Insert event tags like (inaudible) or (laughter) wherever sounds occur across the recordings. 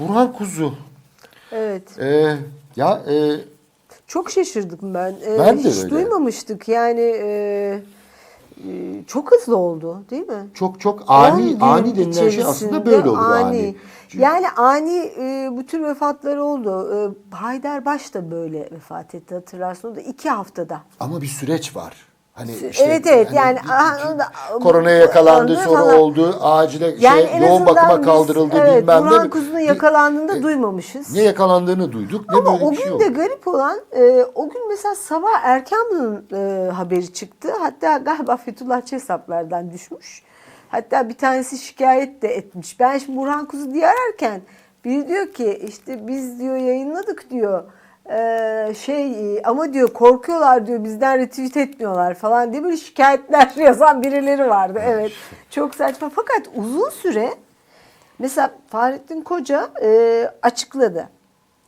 Burhan Kuzu. Evet. Ee, ya e, Çok şaşırdım ben. Ee, Ben de Hiç öyle. duymamıştık. Yani e, e, çok hızlı oldu değil mi? çok çok 10 ani ani denilen şey aslında böyle olur ani. Çünkü- Yani ani e, bu tür vefatlar oldu. E, Haydar Baş da böyle vefat etti hatırlarsın. O da iki haftada. Ama bir süreç var. Hani işte evet, evet, hani yani, da- koronaya yakalandı sonra falan. oldu acile Yani şey yoğun bakıma biz, kaldırıldı evet, bilmem Burhan ne. Kuzu'nun yakalandığını e, duymamışız. Ne yakalandığını duyduk ne Ama böyle o bir şey gün oldu. de garip olan e, o gün mesela sabah erken bunun e, haberi çıktı. Hatta galiba Fethullahçı hesaplardan düşmüş. Hatta bir tanesi şikayet de etmiş. Ben şimdi Burhan Kuzu diye ararken biri diyor ki işte biz diyor yayınladık diyor. E, şey ama diyor korkuyorlar diyor bizden retweet etmiyorlar falan diye böyle şikayetler (laughs) yazan birileri vardı. Evet çok saçma fakat uzun süre Mesela Fahrettin Koca e, açıkladı.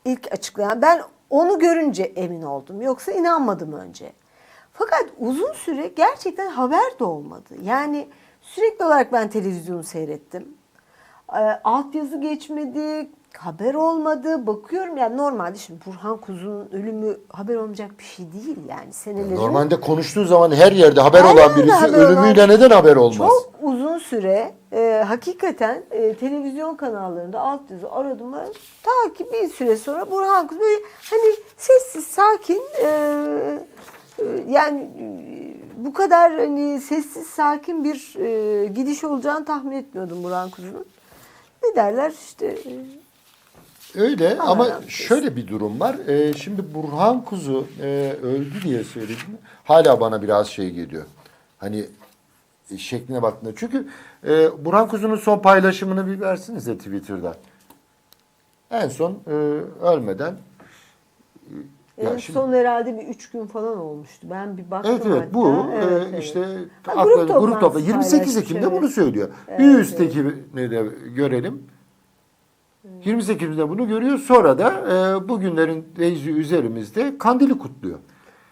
İlk açıklayan. Ben onu görünce emin oldum. Yoksa inanmadım önce. Fakat uzun süre gerçekten haber de olmadı. Yani sürekli olarak ben televizyonu seyrettim. E, altyazı geçmedi, haber olmadı. Bakıyorum yani normalde şimdi Burhan Kuzu'nun ölümü haber olmayacak bir şey değil yani senelerin. Normalde konuştuğu zaman her yerde haber Her olan birisi haber ölümüyle olan- neden haber olmaz? Çok uzun süre e, hakikaten e, televizyon kanallarında alt yazı aradım. Ta ki bir süre sonra Burhan Kuz böyle hani sessiz sakin e, e, yani e, bu kadar hani sessiz sakin bir e, gidiş olacağını tahmin etmiyordum Burhan Kuzu'nun. Ne derler işte e, Öyle Allah ama şöyle bir durum var. Ee, şimdi Burhan Kuzu e, öldü diye söyledim. Hala bana biraz şey geliyor. Hani e, şekline baktığında. Çünkü e, Burhan Kuzu'nun son paylaşımını bir versinize Twitter'da. En son e, ölmeden e, ya en şimdi- son herhalde bir üç gün falan olmuştu. Ben bir baktım Evet evet hatta. bu e, Evet, evet. işte Ha, akla- grup grup, toplantısı topla 28 paylaşmış, Ekim'de evet. bunu söylüyor. Bir üstteki ne de görelim. 28 Ekim'de bunu görüyor. Sonra da e, bugünlerin reizi üzerimizde kandili kutluyor.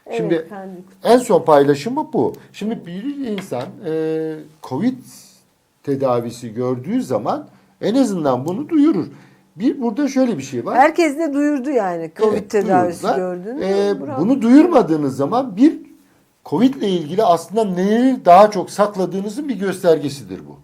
Evet, Şimdi kandil en son paylaşımı bu. Şimdi bir insan e, Covid tedavisi gördüğü zaman en azından bunu duyurur. Bir burada şöyle bir şey var. Herkes de duyurdu yani Covid Evet, tedavisi duyurdular. gördüğünü. Ee, Bravo. bunu duyurmadığınız zaman bir Covid ile ilgili aslında neleri daha çok sakladığınızın bir göstergesidir bu.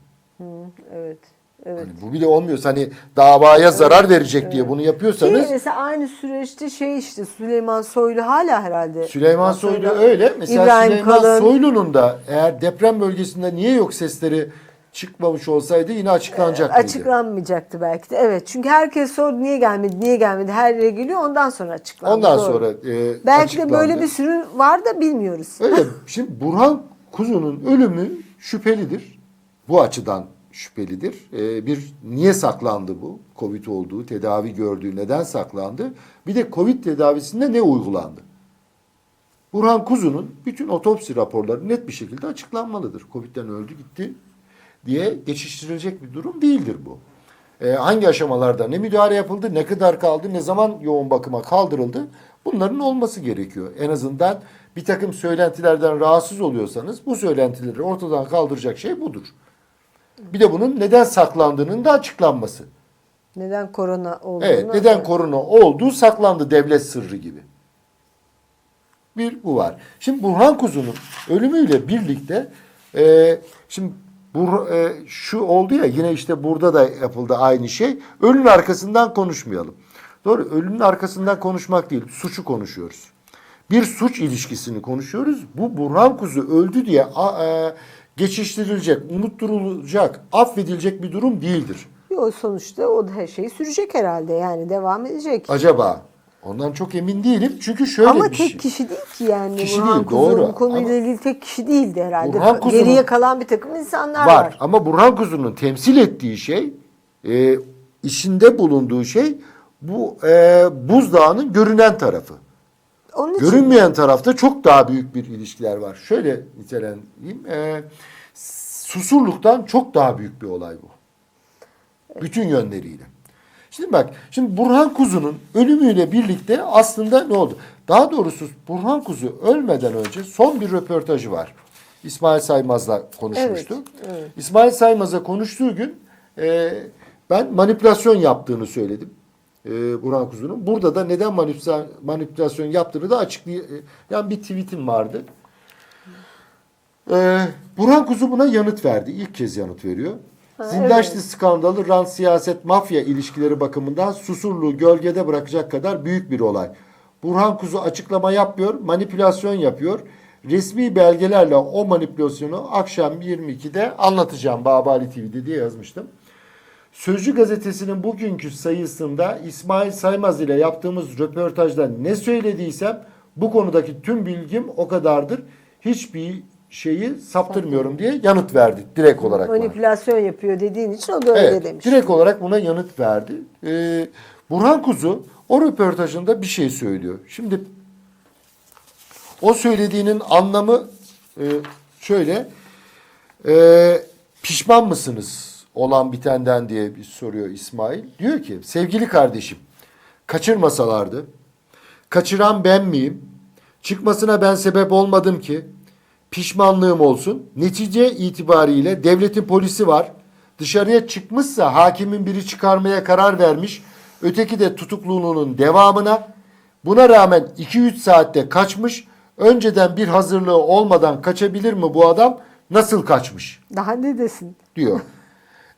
Evet. Evet. Hani bu bile olmuyorsa hani davaya zarar verecek diye bunu Ki yapıyorsanız mesela aynı süreçte şey işte Süleyman Soylu hala herhalde. Süleyman Soylu öyle. Mesela İbrahim Süleyman Kalın. Soylu'nun da eğer deprem bölgesinde niye yok sesleri çıkmamış olsaydı yine açıklanacak mıydı? Açıklanmayacaktı belki de. Evet. Çünkü herkes sordu niye gelmedi, niye gelmedi. Her yere geliyor. Ondan sonra açıklandı. Ondan Doğru. sonra e, belki açıklandı. de böyle bir sürü var da bilmiyoruz. Öyle. Şimdi Burhan Kuzu'nun ölümü şüphelidir. Bu açıdan şüphelidir. Ee, bir niye saklandı bu? Covid olduğu, tedavi gördüğü neden saklandı? Bir de Covid tedavisinde ne uygulandı? Burhan Kuzu'nun bütün otopsi raporları net bir şekilde açıklanmalıdır. Covid'den öldü gitti diye geçiştirilecek bir durum değildir bu. Ee, hangi aşamalarda ne müdahale yapıldı, ne kadar kaldı, ne zaman yoğun bakıma kaldırıldı bunların olması gerekiyor. En azından bir takım söylentilerden rahatsız oluyorsanız bu söylentileri ortadan kaldıracak şey budur. Bir de bunun neden saklandığının da açıklanması. Neden korona olduğunu. Evet, neden korona olduğu saklandı devlet sırrı gibi. Bir bu var. Şimdi Burhan Kuzu'nun ölümüyle birlikte e, şimdi bu e, şu oldu ya yine işte burada da yapıldı aynı şey. Ölünün arkasından konuşmayalım. Doğru ölünün arkasından konuşmak değil suçu konuşuyoruz. Bir suç ilişkisini konuşuyoruz. Bu Burhan Kuzu öldü diye a, e, geçiştirilecek, unutturulacak, affedilecek bir durum değildir. Yok sonuçta o da her şey sürecek herhalde. Yani devam edecek. Acaba? Ondan çok emin değilim. Çünkü şöyle Ama bir tek şey. kişi değil ki yani. Kişi Burhan değil, Kuzu doğru. Bu konuyla Ama- ilgili tek kişi değildi herhalde. Burhan Kuzu'nun- Geriye kalan bir takım insanlar var. var. Ama Burhan Kuzu'nun temsil ettiği şey, e, işinde bulunduğu şey bu e, buzdağının görünen tarafı. Onun için Görünmeyen tarafta çok daha büyük bir ilişkiler var. Şöyle nitelendireyim. E, susurluktan çok daha büyük bir olay bu. Bütün yönleriyle. Şimdi bak, şimdi Burhan Kuzu'nun ölümüyle birlikte aslında ne oldu? Daha doğrusu Burhan Kuzu ölmeden önce son bir röportajı var. İsmail Saymaz'la konuşmuştu. Evet, evet. İsmail Saymaz'a konuştuğu gün e, Ben manipülasyon yaptığını söyledim. E, Burhan Kuzu'nun. Burada da neden manipülasyon, manipülasyon yaptığını da açıklay yani bir tweetim vardı. E, Burhan Kuzu buna yanıt verdi. İlk kez yanıt veriyor. Zindaşlı evet. skandalı rant siyaset mafya ilişkileri bakımından Susurluğu gölgede bırakacak kadar büyük bir olay. Burhan Kuzu açıklama yapmıyor, manipülasyon yapıyor. Resmi belgelerle o manipülasyonu akşam 22'de anlatacağım Babali TV'de diye yazmıştım. Sözcü gazetesinin bugünkü sayısında İsmail Saymaz ile yaptığımız röportajda ne söylediysem bu konudaki tüm bilgim o kadardır. Hiçbir şeyi saptırmıyorum diye yanıt verdi direkt olarak. bana. Manipülasyon yapıyor dediğin için o da öyle Evet, demiş. direkt olarak buna yanıt verdi. Ee, Burhan Kuzu o röportajında bir şey söylüyor. Şimdi o söylediğinin anlamı e, şöyle. E, pişman mısınız olan bitenden diye bir soruyor İsmail. Diyor ki sevgili kardeşim kaçırmasalardı. Kaçıran ben miyim? Çıkmasına ben sebep olmadım ki. Pişmanlığım olsun. Netice itibariyle devletin polisi var. Dışarıya çıkmışsa hakimin biri çıkarmaya karar vermiş. Öteki de tutukluluğunun devamına. Buna rağmen 2-3 saatte kaçmış. Önceden bir hazırlığı olmadan kaçabilir mi bu adam? Nasıl kaçmış? Daha ne desin? diyor.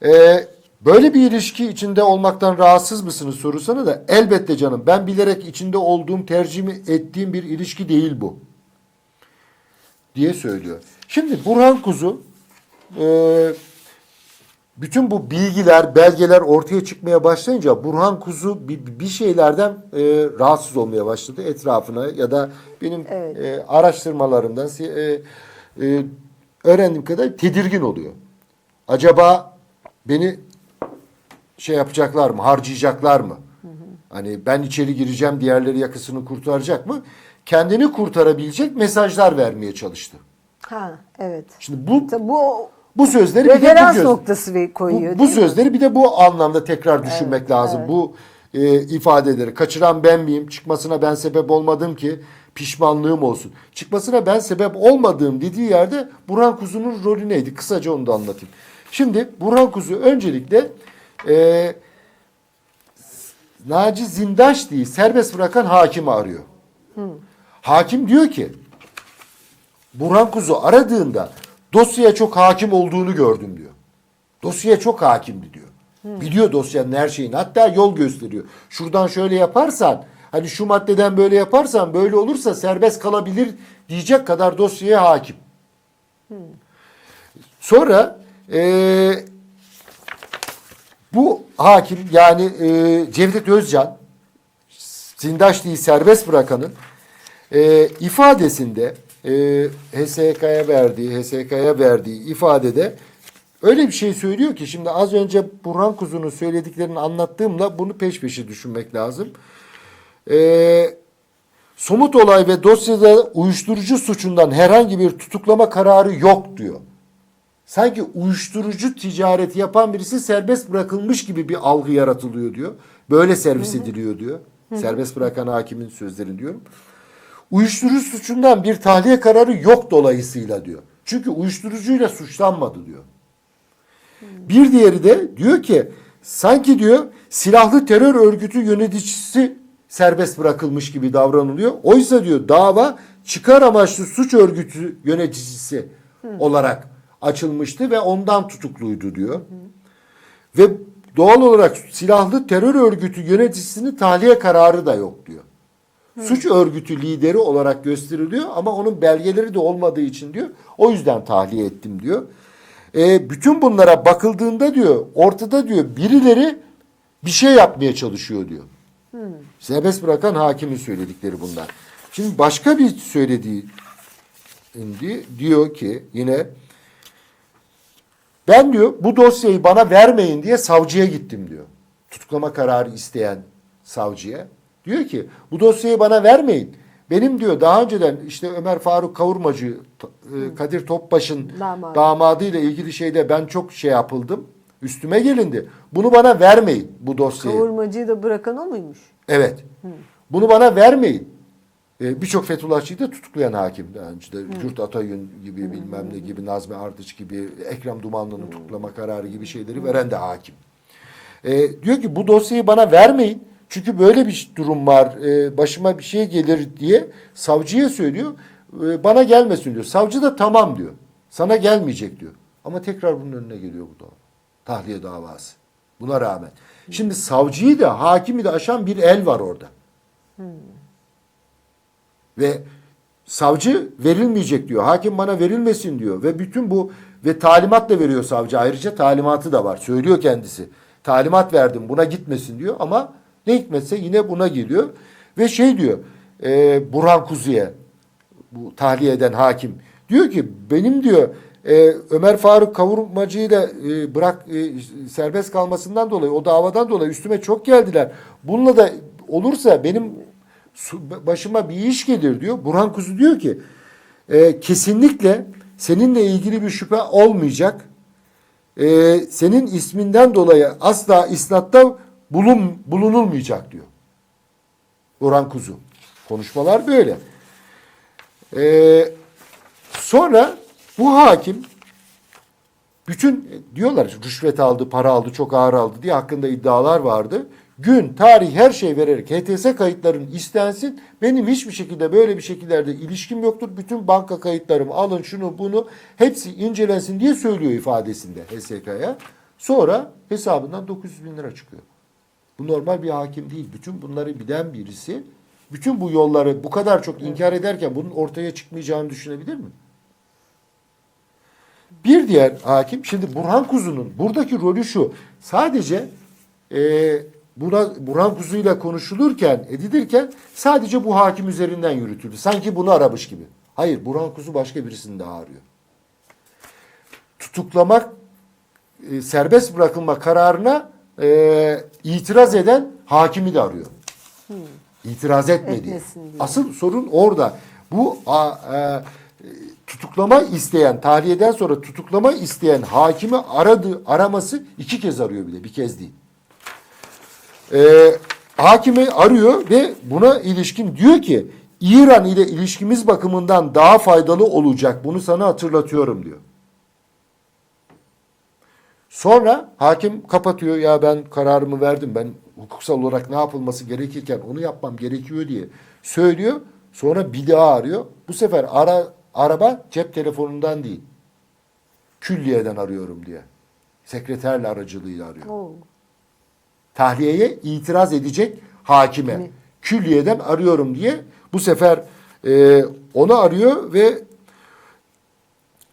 Ee, böyle bir ilişki içinde olmaktan rahatsız mısınız sorusana da elbette canım ben bilerek içinde olduğum tercihimi ettiğim bir ilişki değil bu diye söylüyor. Şimdi Burhan Kuzu e, bütün bu bilgiler, belgeler ortaya çıkmaya başlayınca Burhan Kuzu bir, bir şeylerden e, rahatsız olmaya başladı etrafına ya da benim Evet. e, araştırmalarımdan e, e, öğrendiğim kadar tedirgin oluyor. Acaba beni şey yapacaklar mı, harcayacaklar mı? Hani ben içeri gireceğim, diğerleri yakasını kurtaracak mı? Kendini kurtarabilecek mesajlar vermeye çalıştı. Ha evet. Şimdi bu Tabii bu bu sözleri bir de bu göz- noktası koyuyor. bu, bu değil mi? sözleri bir de bu anlamda tekrar düşünmek lazım. Bu e, ifadeleri kaçıran ben miyim? Çıkmasına ben sebep olmadım ki pişmanlığım olsun. Çıkmasına ben sebep olmadığım dediği yerde Burhan Kuzu'nun rolü neydi? Kısaca onu da anlatayım. Şimdi Burhan Kuzu öncelikle e, Naci Zindaş diye serbest bırakan hakimi arıyor. Hakim diyor ki Burhan Kuzu aradığında dosyaya çok hakim olduğunu gördüm diyor. Dosyaya çok hakimdi diyor. Biliyor dosyanın her şeyini. Hatta yol gösteriyor. Şuradan şöyle yaparsan hani şu maddeden böyle yaparsan böyle olursa serbest kalabilir diyecek kadar dosyaya hakim. Sonra eee, bu hakim yani eee, Cevdet Özcan Zindaşlı'yı serbest bırakanın e, ifadesinde e, HSK'ya verdiği HSK'ya verdiği ifadede öyle bir şey söylüyor ki şimdi az önce Burhan Kuzu'nun söylediklerini anlattığımla bunu peş peşe düşünmek lazım. E, somut olay ve dosyada uyuşturucu suçundan herhangi bir tutuklama kararı yok diyor. Sanki uyuşturucu ticareti yapan birisi serbest bırakılmış gibi bir algı yaratılıyor diyor. Böyle servis ediliyor diyor. Serbest bırakan hakimin sözleri diyorum. Uyuşturucu suçundan bir tahliye kararı yok dolayısıyla diyor. Çünkü uyuşturucuyla suçlanmadı diyor. Bir diğeri de diyor ki sanki diyor silahlı terör örgütü yöneticisi serbest bırakılmış gibi davranılıyor. Oysa diyor dava çıkar amaçlı suç örgütü yöneticisi olarak açılmıştı ve ondan tutukluydu diyor. Ve doğal olarak silahlı terör örgütü yöneticisinin tahliye kararı da yok diyor. Suç örgütü lideri olarak gösteriliyor ama onun belgeleri de olmadığı için diyor. O yüzden tahliye ettim diyor. E, bütün bunlara bakıldığında diyor ortada diyor birileri bir şey yapmaya çalışıyor diyor. Serbest bırakan hakimin söyledikleri bunlar. Şimdi başka bir söylediği diyor ki yine ben diyor bu dosyayı bana vermeyin diye savcıya gittim diyor. Tutuklama kararı isteyen savcıya. Diyor ki bu dosyayı bana vermeyin. Benim diyor daha önceden işte Ömer Faruk Kavurmacı, e, Kadir Topbaş'ın Damadı. damadıyla ilgili şeyde ben çok şey yapıldım. Üstüme gelindi. Bunu bana vermeyin bu dosyayı. Kavurmacıyı da bırakan o muymuş? Evet. Bunu bana vermeyin. Ee, Birçok Fethullahçıyı da tutuklayan hakim. Daha önce de Kürt Atayün gibi bilmem ne gibi Nazmi Ardıç gibi Ekrem Dumanlı'nın tutuklama kararı gibi şeyleri veren de hakim. E, diyor ki bu dosyayı bana vermeyin. Çünkü böyle bir durum var. e, başıma bir şey gelir diye savcıya söylüyor. E, bana gelmesin diyor. Savcı da tamam diyor. Sana gelmeyecek diyor. Ama tekrar bunun önüne geliyor bu dava. Tahliye davası. Buna rağmen. Şimdi savcıyı da hakimi de aşan bir el var orada. Ve savcı verilmeyecek diyor. Hakim bana verilmesin diyor. Ve bütün bu ve talimat da veriyor savcı. Ayrıca talimatı da var. Söylüyor kendisi. Talimat verdim buna gitmesin diyor ama ne hikmetse yine buna geliyor. Ve şey diyor e, Burhan Kuzu'ya bu tahliye eden hakim diyor ki benim diyor e, Ömer Faruk kavurmacıyı da e, bırak e, serbest kalmasından dolayı o davadan dolayı üstüme çok geldiler. Bununla da olursa benim başıma bir iş gelir diyor. Burhan Kuzu diyor ki e, kesinlikle seninle ilgili bir şüphe olmayacak. E, senin isminden dolayı asla isnatta bulun, bulunulmayacak diyor. Burhan Kuzu. Konuşmalar böyle. E, sonra bu hakim bütün diyorlar rüşvet aldı, para aldı, çok ağır aldı diye hakkında iddialar vardı. Gün, tarih her şey vererek HTS kayıtların istensin. Benim hiçbir şekilde böyle bir şekillerde ilişkim yoktur. Bütün banka kayıtlarımı alın şunu bunu hepsi incelensin diye söylüyor ifadesinde HSK'ya. Sonra hesabından 900 bin lira çıkıyor. Bu normal bir hakim değil. Bütün bunları bilen birisi bütün bu yolları bu kadar çok inkar ederken bunun ortaya çıkmayacağını düşünebilir mi? Bir diğer hakim şimdi Burhan Kuzu'nun buradaki rolü şu. Sadece e, buna, Burhan Kuzu ile konuşulurken edilirken sadece bu hakim üzerinden yürütüldü. Sanki bunu aramış gibi. Hayır Burhan Kuzu başka birisini daha arıyor. Tutuklamak e, serbest bırakılma kararına e, itiraz eden hakimi de arıyor. İtiraz etmedi. Asıl sorun orada. Bu a, e, tutuklama isteyen, tahliyeden sonra tutuklama isteyen hakimi aradı, araması iki kez arıyor bile, bir kez değil. E, hakimi arıyor ve buna ilişkin diyor ki İran ile ilişkimiz bakımından daha faydalı olacak. Bunu sana hatırlatıyorum diyor. Sonra hakim kapatıyor ya ben kararımı verdim ben hukuksal olarak ne yapılması gerekirken onu yapmam gerekiyor diye söylüyor. Sonra bir daha arıyor. Bu sefer ara, araba cep telefonundan değil. Külliyeden arıyorum diye. Sekreterle aracılığıyla arıyor. Oo. Tahliyeye itiraz edecek hakime. Mi? Külliyeden arıyorum diye bu sefer e, onu arıyor ve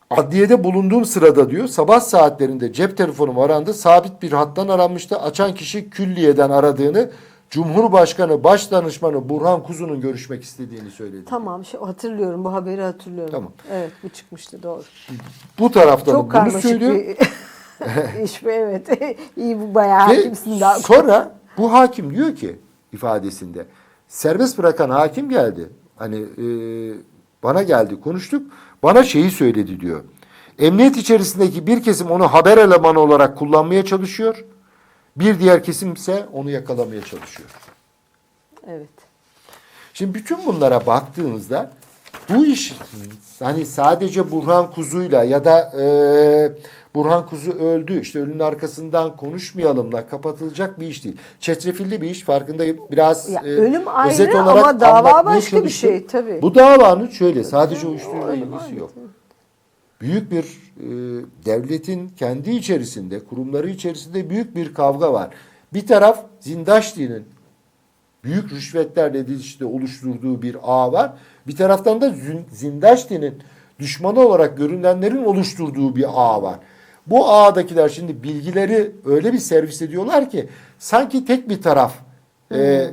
Adliyede bulunduğum sırada diyor sabah saatlerinde cep telefonum arandı. Sabit bir hattan aranmıştı. Açan kişi külliyeden aradığını Cumhurbaşkanı Başdanışmanı Burhan Kuzu'nun görüşmek istediğini söyledi. Tamam şey, hatırlıyorum bu haberi hatırlıyorum. Tamam. Evet bu çıkmıştı doğru. Bu taraftan Çok bunu söylüyor. bir (laughs) (laughs) iş evet. (laughs) İyi bu bayağı Ve hakimsin daha. sonra bu hakim diyor ki ifadesinde serbest bırakan hakim geldi. Hani e, bana geldi konuştuk. Bana şeyi söyledi diyor. Emniyet içerisindeki bir kesim onu haber elemanı olarak kullanmaya çalışıyor. Bir diğer kesim ise onu yakalamaya çalışıyor. Evet. Şimdi bütün bunlara baktığınızda bu iş hani sadece Burhan Kuzu'yla ya da e, Burhan Kuzu öldü işte ölünün arkasından konuşmayalımla kapatılacak bir iş değil. Çetrefilli bir iş farkındayım. Biraz Ya, e, ölüm ayrı özet olarak ama dava başka bir çalıştım. şey, tabii. Bu davanın şöyle sadece uyuşturucu ilgisi yok. Büyük bir e, devletin kendi içerisinde, kurumları içerisinde büyük bir kavga var. Bir taraf Zindaşti'nin büyük rüşvetlerle işte oluşturduğu bir ağ var. Bir taraftan da Zindaşti'nin düşmanı olarak görünenlerin oluşturduğu bir ağ var. Bu ağdakiler şimdi bilgileri öyle bir servis ediyorlar ki sanki tek bir taraf e,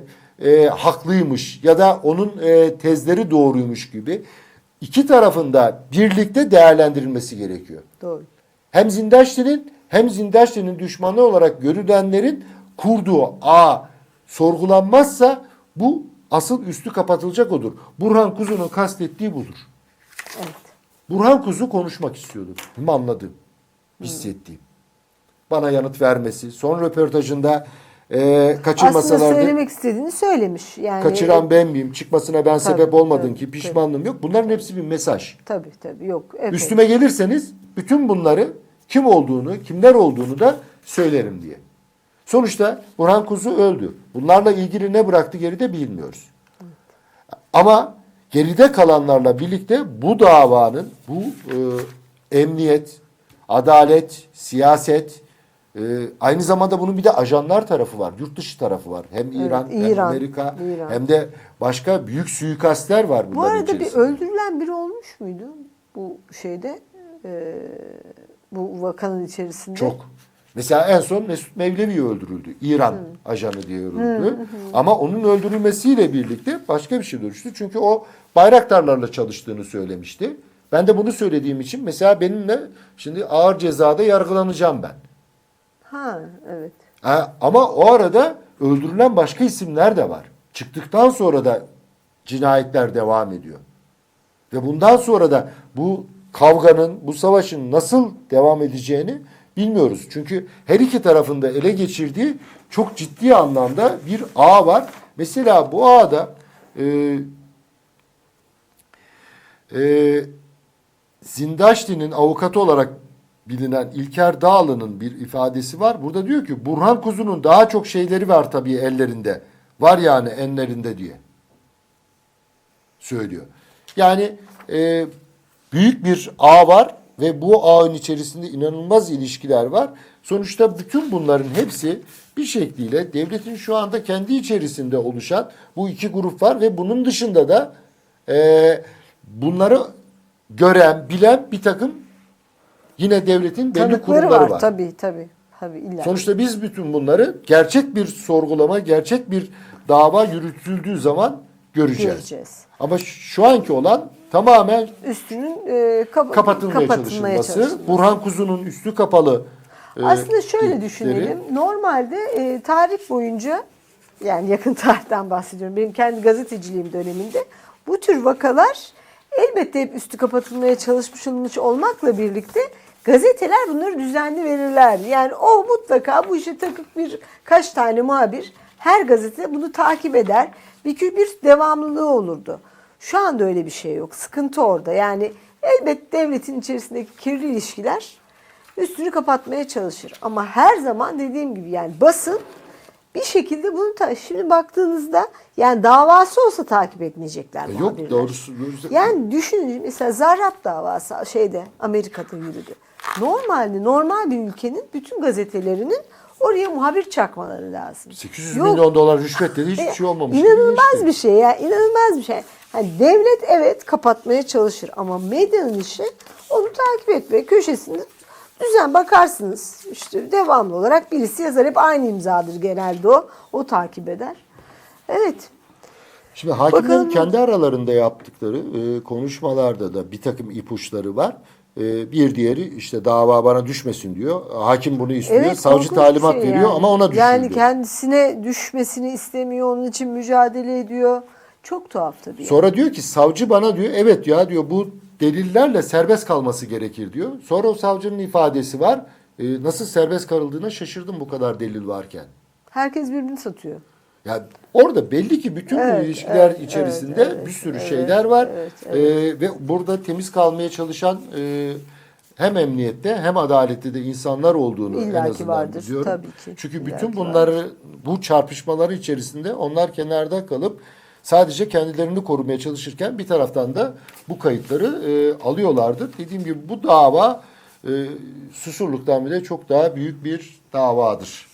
e, haklıymış ya da onun e, tezleri doğruymuş gibi iki tarafında birlikte değerlendirilmesi gerekiyor Doğru. hem Zindaşti'nin hem Zindaşti'nin düşmanı olarak görülenlerin kurduğu ağ sorgulanmazsa bu asıl üstü kapatılacak odur. Burhan Kuzu'nun kastettiği budur. Evet. Burhan Kuzu konuşmak istiyordu. Benim anladığım, hissettiğim. Bana yanıt vermesi, son röportajında e, Aslında kaçırmasalardı söylemek istediğini söylemiş. Yani kaçıran ben miyim, çıkmasına ben sebep Tabii, olmadım tabii, ki pişmanlığım yok. Bunların hepsi bir mesaj. Tabii tabii yok. Evet. Üstüme gelirseniz bütün bunları kim olduğunu, kimler olduğunu da söylerim diye. Sonuçta Burhan Kuzu öldü. Bunlarla ilgili ne bıraktı geride bilmiyoruz. Ama geride kalanlarla birlikte bu davanın, bu e, emniyet, adalet, siyaset, e, aynı zamanda bunun bir de ajanlar tarafı var, yurt dışı tarafı var. Hem İran, hem İran, Amerika, İran. hem de başka büyük suikastler var Bu bunların arada bir içerisinde. öldürülen biri olmuş muydu bu şeyde? e, bu vakanın içerisinde. Çok. Mesela en son Mesut Mevlevi öldürüldü. İran ajanı diye öldürüldü. Ama onun öldürülmesiyle birlikte başka bir şey dönüştü. Çünkü o bayraktarlarla çalıştığını söylemişti. Ben de bunu söylediğim için mesela benimle şimdi ağır cezada yargılanacağım ben. Ha evet. Ha, ama o arada öldürülen başka isimler de var. Çıktıktan sonra da cinayetler devam ediyor. Ve bundan sonra da bu kavganın, bu savaşın nasıl devam edeceğini bilmiyoruz. Çünkü her iki tarafında ele geçirdiği çok ciddi anlamda bir ağ var. Mesela bu ağda e, e, Zindaşti'nin avukatı olarak bilinen İlker Dağlı'nın bir ifadesi var. Burada diyor ki Burhan Kuzu'nun daha çok şeyleri var tabii ellerinde. Var yani enlerinde diye söylüyor. Yani e, büyük bir ağ var ve bu ağın içerisinde inanılmaz ilişkiler var. Sonuçta bütün bunların hepsi bir şekliyle devletin şu anda kendi içerisinde oluşan bu iki grup var ve bunun dışında da e, bunları gören, bilen bir takım yine devletin belli Tanıkları kurumları var, var. tabii tabii. Tabii illa. Sonuçta biz bütün bunları gerçek bir sorgulama, gerçek bir dava yürütüldüğü zaman göreceğiz. Göreceğiz. Ama şu anki olan tamamen Üstünün e, kapa- kapatılmaya, kapatılmaya çalışılması. Burhan Kuzu'nun üstü kapalı. e, Aslında şöyle düşünelim. Normalde e, tarih boyunca yani yakın (laughs) tarihten bahsediyorum. Benim kendi gazeteciliğim döneminde bu tür vakalar elbette hep üstü kapatılmaya çalışmış olmakla birlikte gazeteler bunları düzenli verirler. Yani o mutlaka bu işe takık bir kaç tane muhabir her gazete bunu takip eder. Bir, bir devamlılığı olurdu. Şu anda öyle bir şey yok. Sıkıntı orada. Yani elbet devletin içerisindeki kirli ilişkiler üstünü kapatmaya çalışır. Ama her zaman dediğim gibi yani basın bir şekilde bunu ta- şimdi baktığınızda yani davası olsa takip etmeyecekler E, Yok muhabirler. doğrusu. doğrusu. Yani düşünün mesela Zarrab davası şeyde Amerika'da yürüdü. Normalde normal bir ülkenin bütün gazetelerinin oraya muhabir çakmaları lazım. 800 Yok. milyon dolar rüşvet dedi hiçbir E, şey olmamış. gibi İnanılmaz bir şey ya. inanılmaz bir şey. Hani devlet evet kapatmaya çalışır ama medyanın işi onu takip etmeye köşesinde düzen bakarsınız. İşte devamlı olarak birisi yazar. Hep aynı imzadır genelde o. O takip eder. Evet. Şimdi hakimlerin Bakalım. kendi aralarında yaptıkları e, konuşmalarda da bir takım ipuçları var. E, bir diğeri işte dava bana düşmesin diyor. Hakim bunu istiyor. Evet, Savcı talimat şey veriyor yani. ama ona düşüyor. Yani kendisine düşmesini istemiyor. Onun için mücadele ediyor. Çok tuhaf tabii. Sonra diyor ki savcı bana diyor evet ya diyor bu delillerle serbest kalması gerekir diyor. Sonra o savcının ifadesi var. E, nasıl serbest kalındığına şaşırdım bu kadar delil varken. Herkes birbirini satıyor. Ya orada belli ki bütün bu Evet, ilişkiler evet, içerisinde evet, evet, bir sürü evet, şeyler var. evet, Ee, ve burada temiz kalmaya çalışan e, hem emniyette hem adalette de insanlar olduğunu en İllaki azından vardır, biliyorum. tabii ki. Çünkü İllaki bütün bunları bu çarpışmaları içerisinde onlar kenarda kalıp sadece kendilerini korumaya çalışırken bir taraftan da bu kayıtları e, alıyorlardı. Dediğim gibi bu dava e, susurluktan bile çok daha büyük bir davadır.